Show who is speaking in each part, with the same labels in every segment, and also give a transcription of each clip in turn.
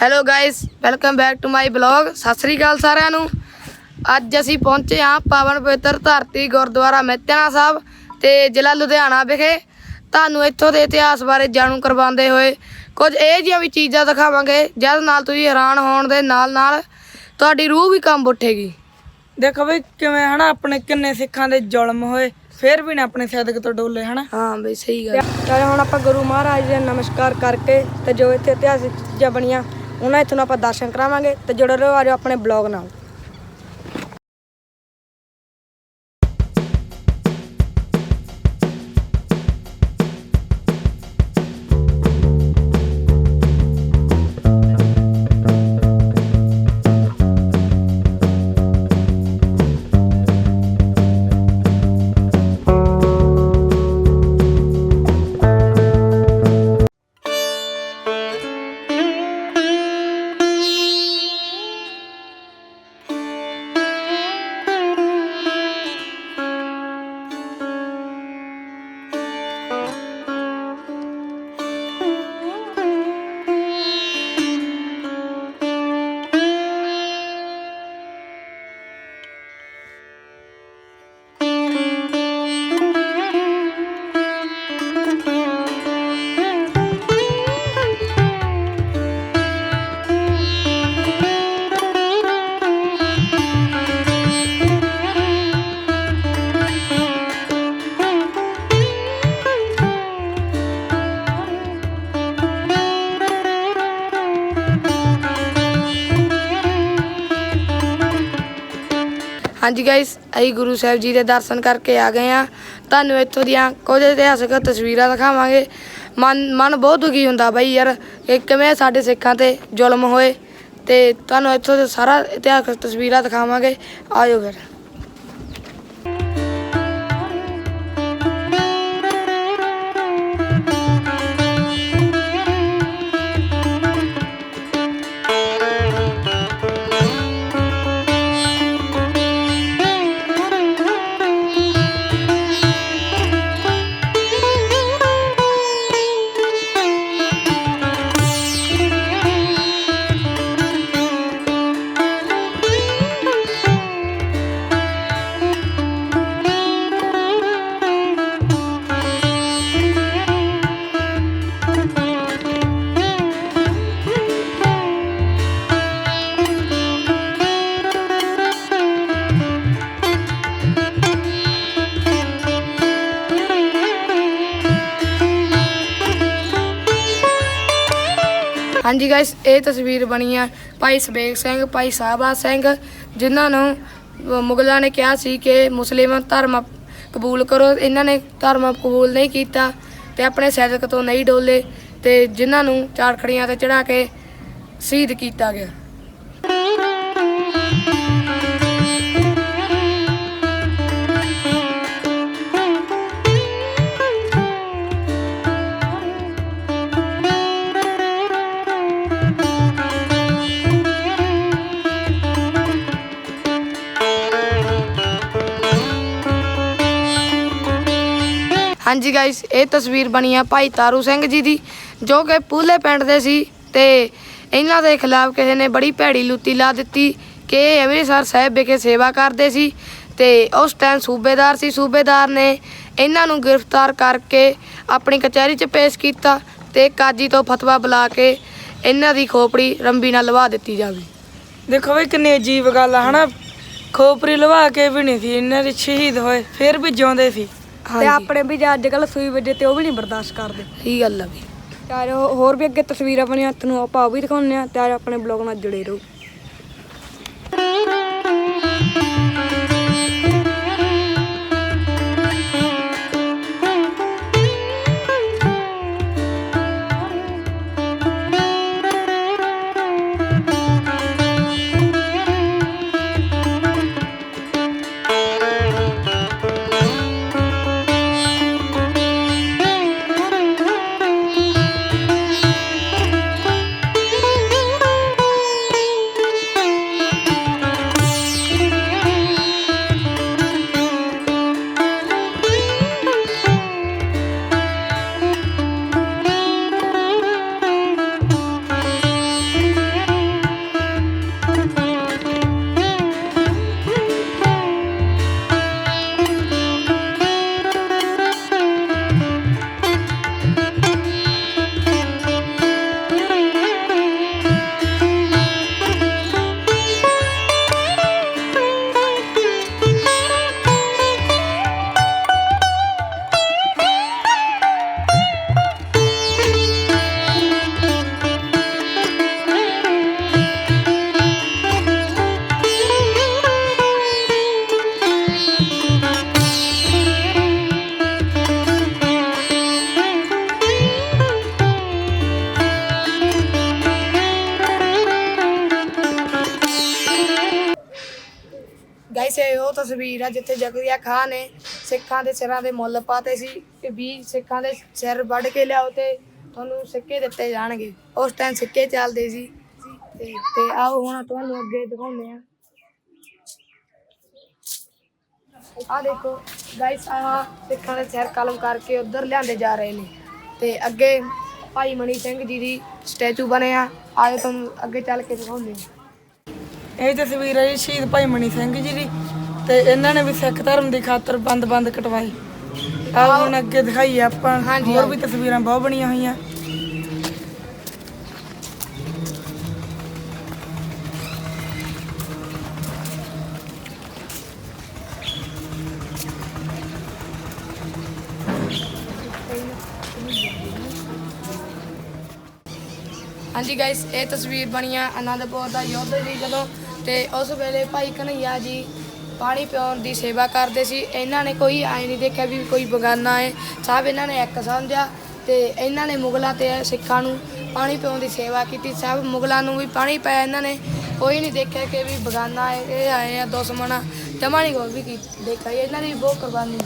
Speaker 1: Hello guys welcome back to my blog ਸਤਿ ਸ੍ਰੀ ਅਕਾਲ ਸਾਰਿਆਂ ਨੂੰ। ਅੱਜ ਅਸੀਂ ਪਹੁੰਚੇ ਹਾਂ ਪਾਵਨ ਪਵਿੱਤਰ ਧਰਤੀ ਗੁਰਦੁਆਰਾ ਮਹਿਤਿਆਣਾ ਸਾਹਿਬ ਤੇ ਜ਼ਿਲ੍ਹਾ ਲੁਧਿਆਣਾ ਵਿਖੇ। ਤੁਹਾਨੂੰ ਇੱਥੋਂ ਦੇ ਇਤਿਹਾਸ ਬਾਰੇ ਜਾਣੂ ਕਰਵਾਉਂਦੇ ਹੋਏ ਕੁਝ ਇਹ ਜਿਹੀਆਂ ਵੀ ਚੀਜ਼ਾਂ ਦਿਖਾਵਾਂਗੇ ਜਦ ਨਾਲ ਤੁਸੀਂ ਹੈਰਾਨ ਹੋਣ ਦੇ ਨਾਲ ਨਾਲ ਤੁਹਾਡੀ ਰੂਹ ਵੀ ਕੰਬ ਉੱਠੇਗੀ।
Speaker 2: ਦੇਖੋ ਬਈ ਕਿਵੇਂ ਹਨਾ ਆਪਣੇ ਕਿੰਨੇ ਸਿੱਖਾਂ ਦੇ ਜ਼ੁਲਮ ਹੋਏ ਫਿਰ ਵੀ ਨਾ ਆਪਣੇ ਸਦਕ ਤੋਂ ਡੋਲੇ ਹਨਾ।
Speaker 1: ਹਾਂ ਬਈ ਸਹੀ ਗੱਲ।
Speaker 2: ਤੇ ਹੁਣ ਆਪਾਂ ਗੁਰੂ ਮਹਾਰਾਜ ਦੇ ਨਮਸਕਾਰ ਕਰਕੇ ਤੇ ਜੋ ਇੱਥੇ ਇਤਿਹਾਸਿਕ ਚੀਜ਼ਾਂ ਬਣੀਆਂ ਉਹਨਾਂ ਇੱਥੋਂ ਆਪਾਂ ਦਰਸ਼ਨ ਕਰਾਵਾਂਗੇ ਤੇ ਜੁੜੇ ਰਹੋ ਆਜੋ ਆਪਣੇ ਬਲੌਗ ਨਾਲ।
Speaker 1: ਹਾਂਜੀ ਗਾਇਸ ਅਸੀਂ ਗੁਰੂ ਸਾਹਿਬ ਜੀ ਦੇ ਦਰਸ਼ਨ ਕਰਕੇ ਆ ਗਏ ਆ ਤੁਹਾਨੂੰ ਇੱਥੋਂ ਦੀਆਂ ਕੁਝ ਇਤਿਹਾਸਕ ਤਸਵੀਰਾਂ ਦਿਖਾਵਾਂਗੇ। ਮਨ ਮਨ ਬਹੁਤ ਦੁਖੀ ਹੁੰਦਾ ਬਾਈ ਯਾਰ, ਕਿ ਕਿਵੇਂ ਸਾਡੇ ਸਿੱਖਾਂ ਤੇ ਜ਼ੁਲਮ ਹੋਏ। ਤੇ ਤੁਹਾਨੂੰ ਇੱਥੋਂ ਦੇ ਸਾਰਾ ਇਤਿਹਾਸਕ ਤਸਵੀਰਾਂ ਦਿਖਾਵਾਂਗੇ। ਆਜੋ ਫਿਰ। ਹਾਂਜੀ ਗਾਇਸ ਇਹ ਤਸਵੀਰ ਬਣੀ ਆ ਭਾਈ ਸਬੇਗ ਸਿੰਘ, ਭਾਈ ਸਾਹਿਬਾ ਸਿੰਘ, ਜਿਨ੍ਹਾਂ ਨੂੰ ਮੁਗਲਾਂ ਨੇ ਕਿਹਾ ਸੀ ਕਿ ਮੁਸਲਿਮ ਧਰਮ ਕਬੂਲ ਕਰੋ। ਇਹਨਾਂ ਨੇ ਧਰਮ ਕਬੂਲ ਨਹੀਂ ਕੀਤਾ ਤੇ ਆਪਣੇ ਸੈਦਕ ਤੋਂ ਨਹੀਂ ਡੋਲੇ ਤੇ ਜਿਨ੍ਹਾਂ ਨੂੰ ਚਾਰਖੜੀਆਂ ਤੇ ਚੜਾ ਕੇ ਸ਼ਹੀਦ ਕੀਤਾ ਗਿਆ। ਹਾਂਜੀ ਗਾਇਸ ਇਹ ਤਸਵੀਰ ਬਣੀ ਆ ਭਾਈ ਤਾਰੂ ਸਿੰਘ ਜੀ ਦੀ, ਜੋ ਕਿ ਪੂਲੇ ਪਿੰਡ ਦੇ ਸੀ ਤੇ ਇਹਨਾਂ ਦੇ ਖਿਲਾਫ ਕਿਸੇ ਨੇ ਬੜੀ ਭੈੜੀ ਲੁੱਤੀ ਲਾ ਦਿੱਤੀ ਕਿ ਇਹ ਅੰਮ੍ਰਿਤਸਰ ਸਾਹਿਬ ਵਿਖੇ ਸੇਵਾ ਕਰਦੇ ਸੀ ਤੇ ਉਸ ਟਾਈਮ ਸੂਬੇਦਾਰ ਸੀ, ਸੂਬੇਦਾਰ ਨੇ ਇਹਨਾਂ ਨੂੰ ਗ੍ਰਿਫਤਾਰ ਕਰਕੇ ਆਪਣੀ ਕਚਹਿਰੀ 'ਚ ਪੇਸ਼ ਕੀਤਾ ਤੇ ਕਾਜੀ ਤੋਂ ਫਤਵਾ ਬੁਲਾ ਕੇ ਇਹਨਾਂ ਦੀ ਖੋਪੜੀ ਰੰਬੀ ਨਾਲ ਲਵਾ ਦਿੱਤੀ ਜਾਵੇ।
Speaker 2: ਦੇਖੋ ਵੀ ਕਿੰਨੀ ਅਜੀਬ ਗੱਲ ਆ, ਹਨਾ? ਖੋਪੜੀ ਲਵਾ ਕੇ ਵੀ ਨਹੀਂ ਸੀ ਇਹਨਾਂ ਦੇ ਸ਼ਹੀਦ ਹੋਏ, ਫਿਰ ਵੀ ਜਿਉਂਦੇ ਸੀ। ਤੇ ਆਪਣੇ ਵੀ ਜੇ ਅੱਜ ਕੱਲ ਸੂਈ ਵੱਜੇ ਤੇ ਉਹ ਵੀ ਨਹੀਂ ਬਰਦਾਸ਼ਤ ਕਰਦੇ।
Speaker 1: ਸਹੀ ਗੱਲ ਆ ਵੀ।
Speaker 2: ਯਾਰ ਹੋਰ ਵੀ ਅੱਗੇ ਤਸਵੀਰਾਂ ਬਣੀਆਂ ਤੁਹਾਨੂੰ ਆਪਾਂ ਉਹ ਵੀ ਦਿਖਾਉਂਦੇ ਆ ਤੇ ਆਪਣੇ ਬਲੌਗ ਨਾਲ ਜੁੜੇ ਰਹੋ।
Speaker 1: ਉਹ ਜਿੱਥੇ ਜ਼ਕਰੀਆ ਖਾਨ ਨੇ, ਸਿੱਖਾਂ ਦੇ ਸਿਰਾਂ ਦੇ ਮੁੱਲ ਪਾਤੇ ਸੀ ਕਿ 20 ਸਿੱਖਾਂ ਦੇ ਸਿਰ ਵੱਢ ਕੇ ਲਿਆਓ ਤੇ ਤੁਹਾਨੂੰ ਸਿੱਕੇ ਦਿੱਤੇ ਜਾਣਗੇ। ਉਸ ਟਾਈਮ ਸਿੱਕੇ ਚੱਲਦੇ ਸੀ। ਤੇ ਤੇ ਆਓ ਹੁਣ ਤੁਹਾਨੂੰ ਅੱਗੇ ਦਿਖਾਉਂਦੇ ਆ ਆ ਦੇਖੋ ਗਾਇਸ ਆ ਸਿੱਖਾਂ ਦੇ ਸਿਰ ਕਲਮ ਕਰਕੇ ਉਧਰ ਲਿਆਂਦੇ ਜਾ ਰਹੇ ਨੇ। ਤੇ ਅੱਗੇ ਭਾਈ ਮਣੀ ਸਿੰਘ ਜੀ ਦੀ ਸਟੈਚੂ ਬਣਿਆ ਆਏ ਤੁਹਾਨੂੰ ਅੱਗੇ ਚੱਲ ਕੇ ਦਿਖਾਉਂਦੇ ਆ
Speaker 2: ਇਹ ਤਸਵੀਰ ਹੈ ਜੀ ਸ਼ਹੀਦ ਭਾਈ ਮਣੀ ਸਿੰਘ ਜੀ ਦੀ। ਤੇ ਇਹਨਾਂ ਨੇ ਵੀ ਸਿੱਖ ਧਰਮ ਦੀ ਖਾਤਰ ਬੰਦ-ਬੰਦ ਕਟਵਾਏ ਆਹ ਹੁਣ ਅੱਗੇ ਦਿਖਾਈਏ ਆਪਾਂ
Speaker 1: ਹਾਂਜੀ,
Speaker 2: ਹੋਰ ਵੀ ਤਸਵੀਰਾਂ ਬਹੁਤ ਬਣੀਆਂ ਹੋਈਆਂ।
Speaker 1: ਹਾਂਜੀ ਗਾਇਸ ਇਹ ਤਸਵੀਰ ਬਣੀ ਆ ਆਨੰਦਪੁਰ ਦਾ ਯੁੱਧ ਸੀ ਜਦੋਂ ਤੇ ਉਸ ਵੇਲੇ ਭਾਈ ਕਨਈਆ ਜੀ ਪਾਣੀ ਪਿਉਣ ਦੀ ਸੇਵਾ ਕਰਦੇ ਸੀ। ਇਹਨਾਂ ਨੇ ਕੋਈ ਆਏ ਨਹੀਂ ਦੇਖਿਆ ਵੀ ਕੋਈ ਬਗਾਨਾ ਹੈ। ਸਭ ਇਹਨਾਂ ਨੇ ਇੱਕ ਸਮਝਿਆ ਤੇ ਇਹਨਾਂ ਨੇ ਮੁਗਲਾਂ ਤੇ ਸਿੱਖਾਂ ਨੂੰ ਪਾਣੀ ਪਿਉਣ ਦੀ ਸੇਵਾ ਕੀਤੀ। ਸਭ ਮੁਗਲਾਂ ਨੂੰ ਵੀ ਪਾਣੀ ਪਾਇਆ ਇਹਨਾਂ ਨੇ। ਕੋਈ ਨਹੀਂ ਦੇਖਿਆ ਕਿ ਵੀ ਬਗਾਨਾ ਹੈ ਇਹ ਆਏ ਆ ਦੁਸ਼ਮਣ ਆ। ਜਮਾ ਨਹੀਂ ਕੋਈ ਵੀ ਕੀ ਦੇਖਿਆ। ਜੀ, ਇਹਨਾਂ ਦੀ ਵੀ ਬਹੁਤ ਕੁਰਬਾਨੀ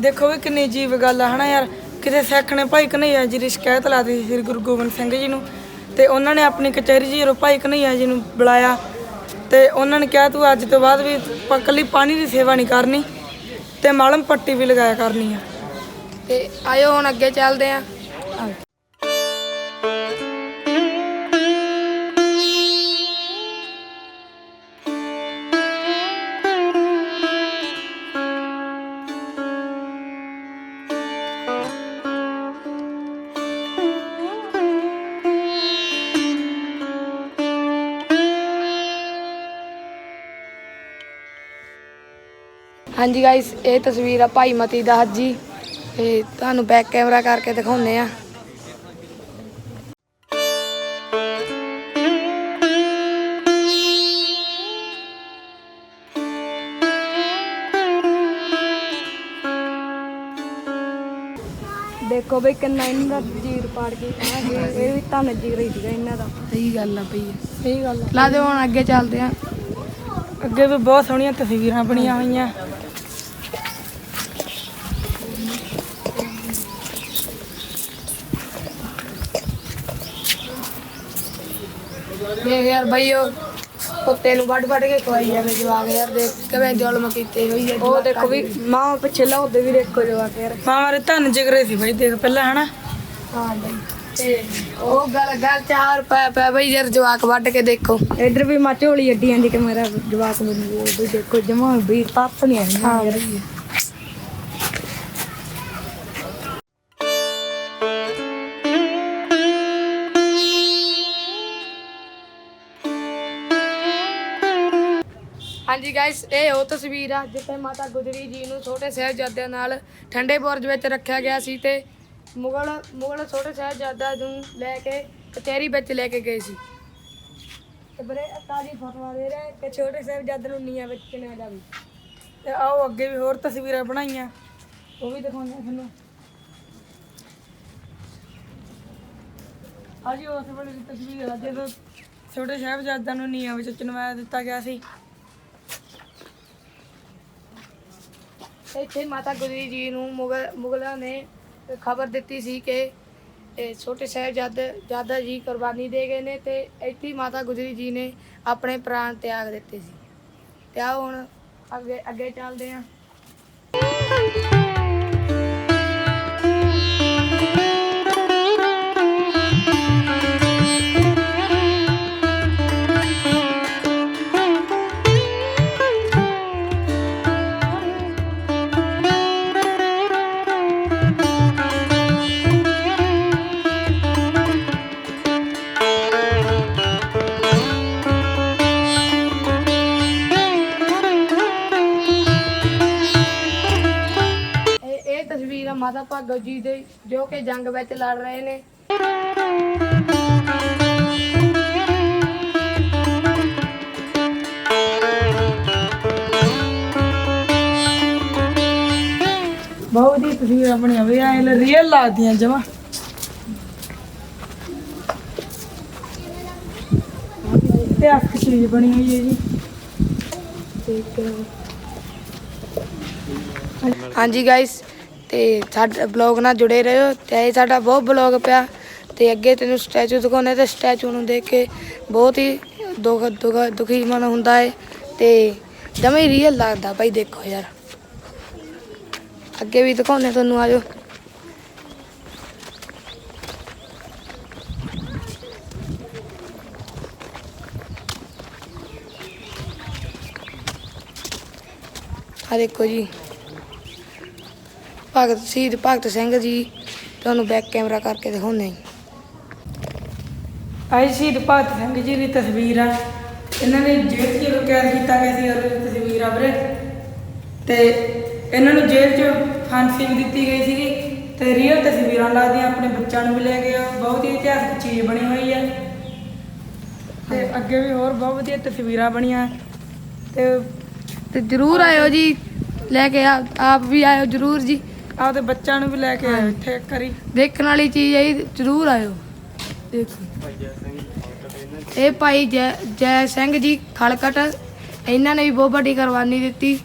Speaker 2: ਦੇਖੋ ਵੀ ਕਿੰਨੀ ਜੀਵ ਗੱਲ ਆ ਹਨਾ ਯਾਰ? ਕਿਸੇ ਸਿੱਖ ਨੇ ਭਾਈ ਕਨਈਆ ਜੀ ਦੀ ਸ਼ਿਕਾਇਤ ਲਾਤੀ ਸੀ ਸ੍ਰੀ ਗੁਰੂ ਗੋਬਿੰਦ ਸਿੰਘ ਜੀ ਨੂੰ। ਤੇ ਉਹਨਾਂ ਨੇ ਆਪਣੀ ਕਚਹਿਰੀ 'ਚ ਜਦੋਂ ਭਾਈ ਕਨਈਆ ਜੀ ਨੂੰ ਬੁਲਾਇਆ ਤੇ ਉਹਨਾਂ ਨੇ ਕਿਹਾ ਤੂੰ ਅੱਜ ਤੋਂ ਬਾਅਦ ਵੀ ਪ- ਇਕੱਲੀ ਪਾਣੀ ਦੀ ਸੇਵਾ ਨਹੀਂ ਕਰਨੀ ਤੇ ਮਲਮ ਪੱਟੀ ਵੀ ਲਗਾਇਆ ਕਰਨੀ ਆ।
Speaker 1: ਤੇ ਆਇਓ ਹੁਣ ਅੱਗੇ ਚੱਲਦੇ ਆ। ਹਾਂਜੀ ਗਾਇਸ ਇਹ ਤਸਵੀਰ ਆ ਭਾਈ ਮਤੀ ਦਾਸ ਜੀ ਤੇ ਤੁਹਾਨੂੰ ਬੈਕ ਕੈਮਰਾ ਕਰਕੇ ਦਿਖਾਉਂਦੇ ਆ।
Speaker 2: ਦੇਖੋ ਬਈ ਕਿੰਨਾ ਇਹਨਾਂ ਦਾ ਜੀਰ ਪਾੜ ਕੇ ਇਹ ਵੀ ਤਾਂ ਜੀਰ ਹੀ ਸੀਗਾ ਇਹਨਾਂ ਦਾ।
Speaker 1: ਸਹੀ ਗੱਲ ਆ ਭਈ
Speaker 2: ਸਹੀ ਗੱਲ
Speaker 1: ਲਾ ਦਿਓ ਹੁਣ ਅੱਗੇ ਚੱਲਦੇ ਆ।
Speaker 2: ਅੱਗੇ ਵੀ ਬਹੁਤ ਸੋਹਣੀਆਂ ਤਸਵੀਰਾਂ ਬਣੀਆਂ ਹੋਈਆਂ।
Speaker 1: ਦੇਖ ਯਾਰ ਭਈ ਉਹ ਕੁੱਤੇ ਨੂੰ ਵੱਢ ਵੱਢ ਕੇ ਖਵਾਈ ਜਾਂਦੇ ਜਵਾਕ ਯਾਰ ਦੇਖ ਕਿਵੇਂ ਜ਼ੁਲਮ ਕੀਤੇ ਹੋਈ ਹੈ
Speaker 2: ਉਹ ਦੇਖੋ ਵੀ ਮਾਂ ਪਿੱਛੇ ਲਾਉਂਦੇ ਵੀ ਦੇਖੋ ਜਵਾਕ ਯਾਰ। ਮਾਂ ਮਾਰੇ ਧੰਨ ਜਿਗਰੇ ਸੀ ਬਈ ਦੇਖ ਪਹਿਲਾਂ ਹਨਾ।
Speaker 1: ਹਾਂ ਬਈ ਤੇ ਉਹ ਗੱਲ ਗੱਲ ਚਾਰ ਪੈ ਪੈ ਬਈ ਯਾਰ ਜਵਾਕ ਵੱਢ ਕੇ ਦੇਖੋ।
Speaker 2: ਇੱਧਰ ਵੀ ਮਾਂ ਝੋਲੀ ਅੱਡੀ ਜਾਂਦੀ ਕਿ ਮੇਰਾ ਜਵਾਕ ਮੈਨੂੰ ਵੀ ਦੇਖੋ ਜਮਾ ਵੀ ਤੱਤ ਨਹੀਂ ਆਈ
Speaker 1: ਹਾਂ ਹਾਂਜੀ ਗਾਇਸ ਇਹ ਉਹ ਤਸਵੀਰ ਆ, ਜਿੱਥੇ ਮਾਤਾ ਗੁਜਰੀ ਜੀ ਨੂੰ ਛੋਟੇ ਸਾਹਿਬਜ਼ਾਦਿਆਂ ਨਾਲ ਠੰਡੇ ਬੁਰਜ ਵਿੱਚ ਰੱਖਿਆ ਗਿਆ ਸੀ ਤੇ ਮੁਗਲ ਮੁਗਲ ਛੋਟੇ ਸਾਹਿਬਜ਼ਾਦਾ ਨੂੰ ਲੈ ਕੇ ਕਚਹਿਰੀ ਵਿੱਚ ਲੈ ਕੇ ਗਏ ਸੀ।
Speaker 2: ਤੇ ਬਰੇ ਤਾਜੀ ਫਤਵਾ ਦੇ ਰਹੇ ਕਿ ਛੋਟੇ ਸਾਹਿਬਜ਼ਾਦੇ ਨੂੰ ਨੀਆਂ ਵਿੱਚ ਚਿਣਿਆ ਜਾਵੇ। ਤੇ ਆਓ ਅੱਗੇ ਵੀ ਹੋਰ ਤਸਵੀਰਾਂ ਬਣਾਈਆਂ, ਉਹ ਵੀ ਦਿਖਾਉਂਦੇ ਆ ਤੁਹਾਨੂੰ। ਆਜੀ ਉਸ ਵੇਲੇ ਦੀ ਤਸਵੀਰ ਆ, ਜਦੋਂ ਛੋਟੇ ਸਾਹਿਬਜ਼ਾਦਿਆਂ ਨੂੰ ਨੀਹਾਂ ਵਿੱਚ ਚਿਣਵਾ ਦਿੱਤਾ ਗਿਆ ਸੀ।
Speaker 1: ਇੱਥੇ ਮਾਤਾ ਗੁਜਰੀ ਜੀ ਨੂੰ ਮੁਗਲ, ਮੁਗਲਾਂ ਨੇ ਖਬਰ ਦਿੱਤੀ ਸੀ ਕਿ ਇਹ ਛੋਟੇ ਸਾਹਿਬਜ਼ਾਦੇ, ਜਾਦਾ ਜੀ ਕੁਰਬਾਨੀ ਦੇ ਗਏ ਨੇ ਤੇ ਇੱਥੇ ਹੀ ਮਾਤਾ ਗੁਜਰੀ ਜੀ ਨੇ ਆਪਣੇ ਪ੍ਰਾਣ ਤਿਆਗ ਦਿੱਤੇ ਸੀ। ਤੇ ਆਓ ਹੁਣ ਅੱਗੇ ਅੱਗੇ ਚੱਲਦੇ ਹਾਂ। ਮਾਤਾ ਭਾਗੋ ਜੀ ਦੇ ਜੋ ਕਿ ਜੰਗ ਵਿੱਚ ਲੜ ਰਹੇ ਨੇ।
Speaker 2: ਬਹੁਤ ਹੀ ਤਸਵੀਰਾਂ ਬਣੀਆਂ ਵੀ ਐ ਰੀਅਲ ਲੱਗਦੀਆਂ ਜਮਾ। ਤੇ ਅੱਖ ਚੀਜ਼ ਬਣੀ ਹੋਈ ਹੈ ਜੀ।
Speaker 1: ਹਾਂਜੀ ਗਾਇਸ ਤੇ ਸਾਡਾ ਬਲੌਗ ਨਾਲ ਜੁੜੇ ਰਹੋ ਤੇ ਇਹ ਸਾਡਾ ਬਹੁਤ ਬਲੌਗ ਪਿਆ ਤੇ ਅੱਗੇ ਤੈਨੂੰ ਸਟੈਚੂ ਦਿਖਾਉਣੇ ਤੇ ਸਟੈਚੂ ਨੂੰ ਦੇਖ ਕੇ ਬਹੁਤ ਹੀ ਦੁੱਖ ਦੁੱਖ, ਦੁਖੀ ਮਨ ਹੁੰਦਾ ਹੈ ਤੇ ਜਮੇ ਰੀਅਲ ਲੱਗਦਾ ਭਾਈ ਦੇਖੋ ਯਾਰ। ਅੱਗੇ ਵੀ ਦਿਖਾਉਣੇ ਤੁਹਾਨੂੰ, ਆਜੋ। ਆ ਦੇਖੋ ਜੀ। ਭਗਤ ਸ਼ਹੀਦ ਭਗਤ ਸਿੰਘ ਜੀ ਤੁਹਾਨੂੰ ਬੈਕ ਕੈਮਰਾ ਕਰਕੇ ਦਿਖਾਉਂਦੇ ਹਾਂ
Speaker 2: ਆਈ ਸ਼ਹੀਦ ਭਗਤ ਸਿੰਘ ਜੀ ਦੀ ਤਸਵੀਰ ਆ। ਇਹਨਾਂ ਨੇ ਜੇਲ੍ਹ 'ਚ ਜਦੋਂ ਕੈਦ ਕੀਤਾ ਗਿਆ ਸੀ ਉਹਦੀ ਤਸਵੀਰ ਆ ਵੀਰੇ। ਤੇ ਇਹਨਾਂ ਨੂੰ ਜੇਲ੍ਹ 'ਚ ਫਾਂਸੀ ਵੀ ਦਿੱਤੀ ਗਈ ਸੀਗੀ। ਤੇ ਰੀਅਲ ਤਸਵੀਰਾਂ ਲੱਗਦੀਆਂ ਆਪਣੇ ਬੱਚਿਆਂ ਨੂੰ ਵੀ ਲੈ ਆਓ ਬਹੁਤ ਹੀ ਇਤਿਹਾਸਕ ਚੀਜ਼ ਬਣੀ ਹੋਈ ਹੈ ਤੇ ਅੱਗੇ ਵੀ ਹੋਰ ਬਹੁਤ ਵਧੀਆ ਤਸਵੀਰਾਂ ਬਣੀਆਂ। ਤੇ
Speaker 1: ਤੇ ਜਰੂਰ ਆਇਓ ਜੀ ਲੈ ਕੇ ਆਪ ਵੀ ਆਇਓ ਜਰੂਰ ਜੀ।
Speaker 2: ਆਪਦੇ ਬੱਚਿਆਂ ਨੂੰ ਵੀ ਲੈ ਕੇ ਆਓ ਇੱਥੇ ਇੱਕ ਵਾਰੀ।
Speaker 1: ਦੇਖਣ ਵਾਲੀ ਚੀਜ਼ ਹੈ ਜੀ, ਜਰੂਰ ਆਇਓ। ਦੇਖੋ। ਇਹ ਭਾਈ ਜੈ ਜੈ ਸਿੰਘ ਜੀ ਖਲਕਟ ਇਹਨਾਂ ਨੇ ਵੀ ਬਹੁਤ ਵੱਡੀ ਕੁਰਬਾਨੀ ਦਿੱਤੀ।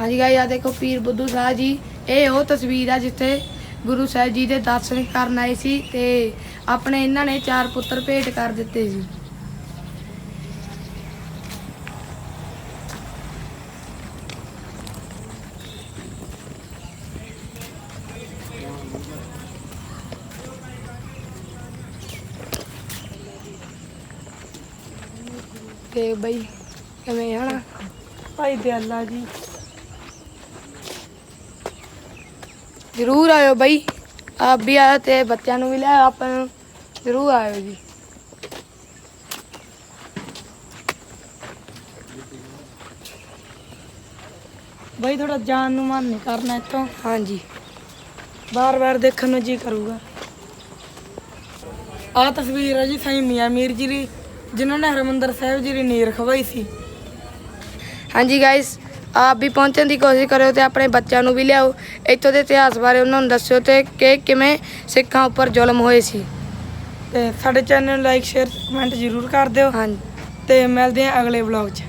Speaker 1: ਹਾਂਜੀ ਗਾਇਸ ਆ ਦੇਖੋ ਪੀਰ ਬੁੱਧੂ ਸਾਹਿਬ ਜੀ। ਇਹ ਉਹ ਤਸਵੀਰ ਆ ਜਿੱਥੇ ਗੁਰੂ ਸਾਹਿਬ ਜੀ ਦੇ ਦਰਸ਼ਨ ਕਰਨ ਆਏ ਸੀ ਤੇ ਆਪਣੇ ਇਹਨਾਂ ਨੇ ਚਾਰ ਪੁੱਤਰ ਭੇਟ ਕਰ ਦਿੱਤੇ ਸੀ। ਤੇ ਬਈ ਕਿਵੇਂ ਹਨਾ
Speaker 2: ਭਾਈ ਦਿਆਲਾ ਜੀ।
Speaker 1: ਜਰੂਰ ਆਇਓ ਬਈ। ਆਪ ਵੀ ਆਇਓ ਤੇ ਬੱਚਿਆਂ ਨੂੰ ਵੀ ਲੈ ਆਪਾਂ ਨੂੰ ਜਰੂਰ ਆਇਓ ਜੀ।
Speaker 2: ਬਈ ਥੋੜਾ ਜਾਨ ਨੂੰ ਮਨ ਨਹੀਂ ਕਰਨਾ ਇੱਥੋਂ।
Speaker 1: ਹਾਂਜੀ।
Speaker 2: ਬਾਰ-ਬਾਰ ਦੇਖਣ ਨੂੰ ਜੀ ਕਰੂਗਾ। ਆਹ ਤਸਵੀਰ ਹੈ ਜੀ ਸਾਈਂ ਮੀਆਂ ਮੀਰ ਜੀ ਦੀ। ਜਿਨ੍ਹਾਂ ਨੇ ਹਰਮੰਦਰ ਸਾਹਿਬ ਜੀ ਦੀ ਨੀਰ ਖਵਾਈ ਸੀ।
Speaker 1: ਹਾਂਜੀ ਗਾਇਸ ਆਪ ਵੀ ਪਹੁੰਚਣ ਦੀ ਕੋਸ਼ਿਸ਼ ਕਰਿਓ ਤੇ ਆਪਣੇ ਬੱਚਿਆਂ ਨੂੰ ਵੀ ਲਿਆਓ। ਇੱਥੋਂ ਦੇ ਇਤਿਹਾਸ ਬਾਰੇ ਉਹਨਾਂ ਨੂੰ ਦੱਸਿਓ ਤੇ ਕਿ ਕਿਵੇਂ ਸਿੱਖਾਂ ਉੱਪਰ ਜ਼ੁਲਮ ਹੋਏ ਸੀ।
Speaker 2: ਤੇ ਸਾਡੇ ਚੈਨਲ ਨੂੰ ਲਾਈਕ ਸ਼ੇਅਰ ਕਮੈਂਟ ਜ਼ਰੂਰ ਕਰ ਦਿਓ।
Speaker 1: ਹਾਂਜੀ।
Speaker 2: ਤੇ ਮਿਲਦੇ ਹਾਂ ਅਗਲੇ ਵਲੌਗ 'ਚ।